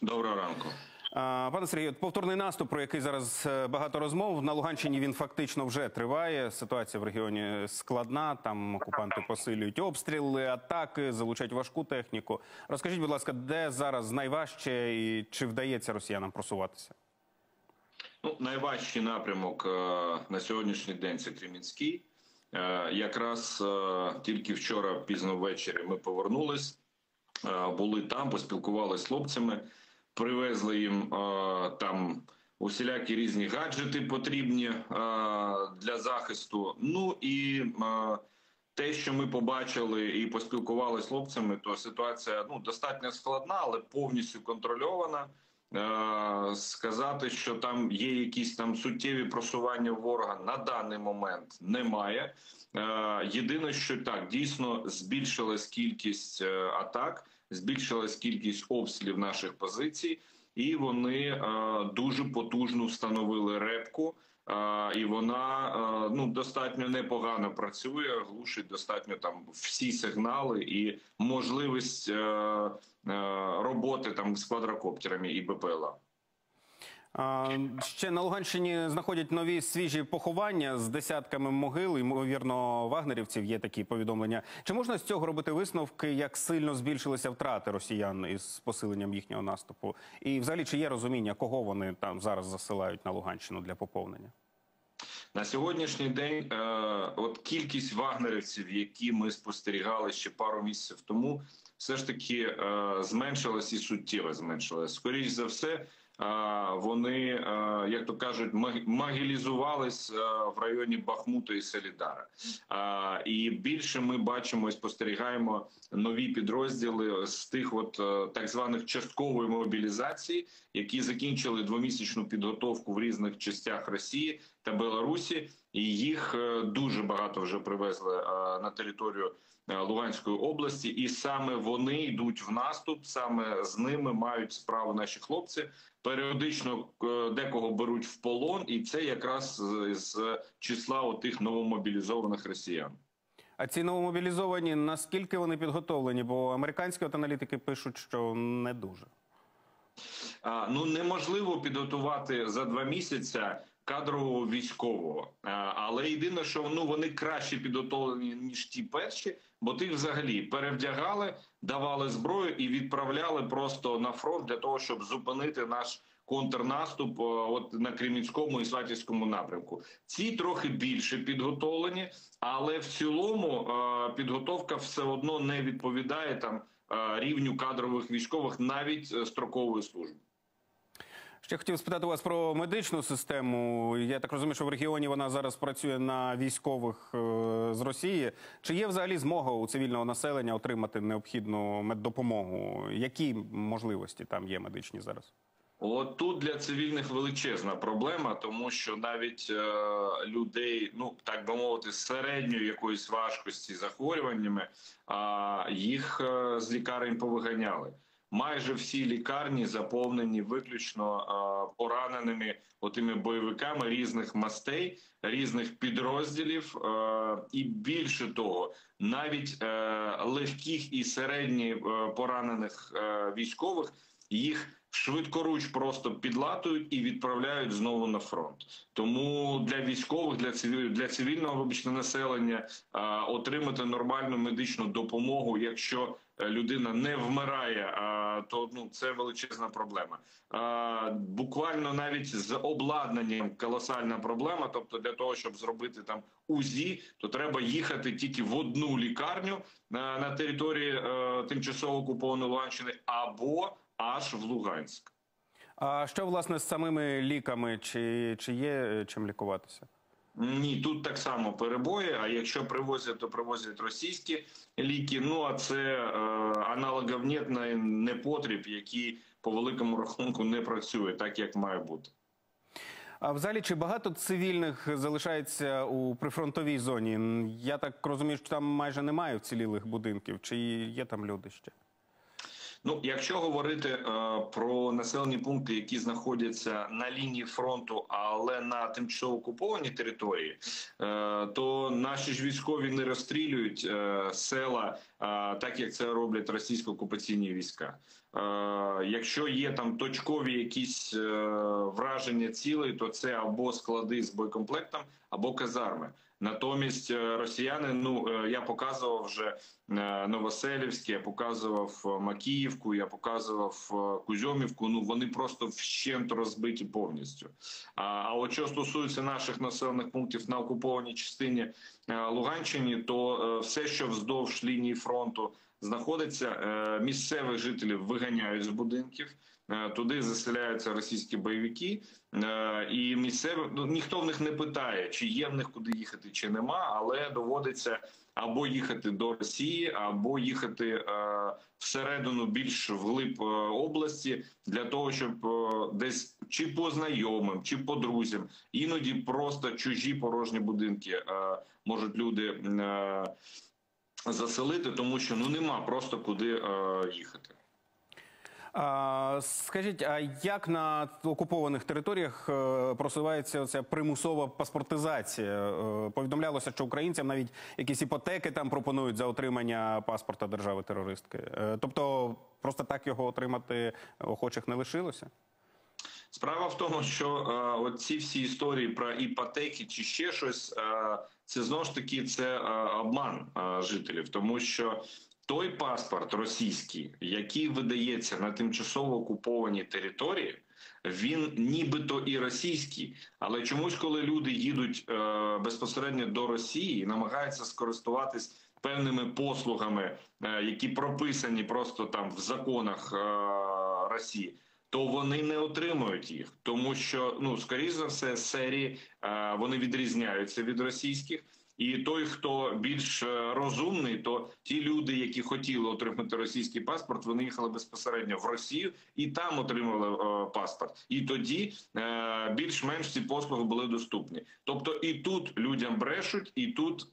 Доброго ранку. Пане Сергію, повторний наступ, про який зараз е, багато розмов на Луганщині він фактично вже триває. Ситуація в регіоні складна. Там окупанти посилюють обстріли, атаки, залучають важку техніку. Розкажіть, будь ласка, де зараз найважче і чи вдається росіянам просуватися? Ну, найважчий напрямок е, на сьогоднішній день це Кремінський. Е, Якраз тільки вчора, пізно ввечері, ми повернулись, були там, поспілкувалися з хлопцями, привезли їм е, там усілякі різні гаджети потрібні е, для захисту. Ну і е, те, що ми побачили і поспілкувалися з хлопцями, то ситуація ну достатньо складна, але повністю контрольована. Сказати, що там є якісь там суттєві просування ворога на даний момент немає. Єдине, що так дійсно збільшилась кількість атак, збільшилась кількість обстрілів наших позицій, і вони е, дуже потужно встановили репку. Е, І вона е, ну достатньо непогано працює, глушить достатньо там всі сигнали і можливість роботи там з квадрокоптерами і БПЛА. Ще на Луганщині знаходять нові свіжі поховання з десятками могил. Ймовірно, вагнерівців є такі повідомлення. Чи можна з цього робити висновки, як сильно збільшилися втрати росіян із посиленням їхнього наступу? І взагалі чи є розуміння, кого вони там зараз засилають на Луганщину для поповнення? На сьогоднішній день, е, от кількість вагнерівців, які ми спостерігали ще пару місяців тому, все ж таки е, зменшилась і суттєво зменшилась. Скоріше за все, вони, е, як то кажуть, маг- магілізувались е, в районі Бахмуту і Солідара. Е, і більше ми бачимо і спостерігаємо нові підрозділи з тих, от е, так званих часткової мобілізації, які закінчили двомісячну підготовку в різних частях Росії та Білорусі, і їх е, дуже багато вже привезли е, на територію е, Луганської області, і саме вони йдуть в наступ. Саме з ними мають справу наші хлопці. Періодично декого беруть в полон, і це якраз з, числа отих новомобілізованих росіян. А ці новомобілізовані наскільки вони підготовлені? Бо американські от аналітики пишуть, що не дуже. Ну неможливо підготувати за два місяці кадрового військового. Але єдине, що ну вони краще підготовлені ніж ті перші, бо тих взагалі перевдягали, давали зброю і відправляли просто на фронт для того, щоб зупинити наш. Контрнаступ е, от на Кремінському і Сватівському напрямку. Ці трохи більше підготовлені, але в цілому е, підготовка все одно не відповідає там е, рівню кадрових військових навіть е, строкової служби. Ще хотів спитати вас про медичну систему. Я так розумію, що в регіоні вона зараз працює на військових е, з Росії. Чи є взагалі змога у цивільного населення отримати необхідну меддопомогу? Які можливості там є медичні зараз? От тут для цивільних величезна проблема, тому що навіть е, людей, ну так би мовити, середньої якоїсь важкості захворюваннями, а їх е, з лікарень повиганяли. Майже всі лікарні заповнені виключно пораненими отими бойовиками різних мастей, різних підрозділів, і більше того, навіть е, легких і середні е, поранених е, військових їх швидкоруч просто підлатують і відправляють знову на фронт. Тому для військових, для цивіль, для цивільного вибачте, населення а, отримати нормальну медичну допомогу, якщо е, людина не вмирає, а, то ну це величезна проблема. А, буквально навіть з обладнанням колосальна проблема. Тобто, для того, щоб зробити там УЗІ, то треба їхати тільки в одну лікарню на, на території е, тимчасово окупованої Луганщини або аж в Луганськ. А що власне з самими ліками? Чи, чи є е, чим лікуватися? Ні, тут так само перебої. А якщо привозять, то привозять російські ліки. Ну а це е, аналогів нет на непотріб, які по великому рахунку не працює так, як має бути. А взагалі, чи багато цивільних залишається у прифронтовій зоні? Я так розумію, що там майже немає вцілілих будинків. Чи є там люди ще? Ну, якщо говорити е, про населені пункти, які знаходяться на лінії фронту, але на тимчасово окупованій території, е, то наші ж військові не розстрілюють е, села, е, так як це роблять російсько-окупаційні війська. Е, якщо є там точкові якісь е, враження цілей, то це або склади з боєкомплектом, або казарми. Натомість е, росіяни, ну е, я показував вже е, Новоселівське, я показував Макіївку, я показував Кузьомівку. Ну вони просто вщент розбиті повністю. А, а от що стосується наших населених пунктів на окупованій частині Луганщині, то все, що вздовж лінії фронту знаходиться, місцевих жителів виганяють з будинків. Е, Туди заселяються російські бойовики, Е, і місцеві ну, ніхто в них не питає, чи є в них куди їхати, чи нема, але доводиться або їхати до Росії, або їхати е, всередину більш вглиб області для того, щоб десь чи по знайомим, чи по друзям, іноді просто чужі порожні будинки можуть люди заселити, тому що ну нема просто куди їхати. Скажіть, а як на окупованих територіях е, просувається ця примусова паспортизація? Е, Повідомлялося, що українцям навіть якісь іпотеки там пропонують за отримання паспорта держави-терористки. Е, Тобто, просто так його отримати охочих не лишилося? Справа в тому, що е, от ці всі історії про іпотеки чи ще щось, е, це знову ж таки це е, обман е, жителів, тому що той паспорт російський, який видається на тимчасово окупованій території, він нібито і російський, але чомусь, коли люди їдуть е, безпосередньо до Росії і намагаються скористуватись певними послугами, е, які прописані просто там в законах е, Росії то вони не отримують їх, тому що ну скоріш за все серії е, вони відрізняються від російських. І той, хто більш е, розумний, то ті люди, які хотіли отримати російський паспорт, вони їхали безпосередньо в Росію і там отримали е, паспорт. І тоді е, більш-менш ці послуги були доступні. Тобто і тут людям брешуть, і тут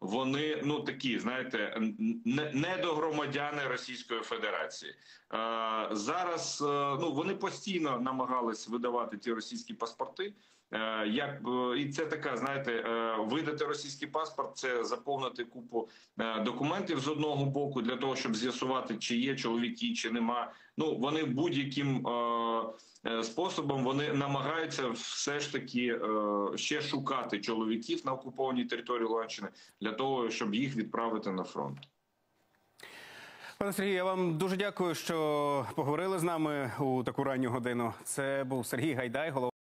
вони ну такі, знаєте, не, недогромадяни Російської Федерації. Зараз ну вони постійно намагались видавати ті російські паспорти. Як і це така, знаєте, видати російський паспорт, це заповнити купу е, документів з одного боку для того, щоб з'ясувати, чи є чоловіки, чи нема. Ну вони будь-яким е, е, способом вони намагаються все ж таки ще шукати чоловіків на окупованій території Луганщини для того, щоб їх відправити на фронт. Пане Сергію, я вам дуже дякую, що поговорили з нами у таку ранню годину. Це був Сергій Гайдай, голова.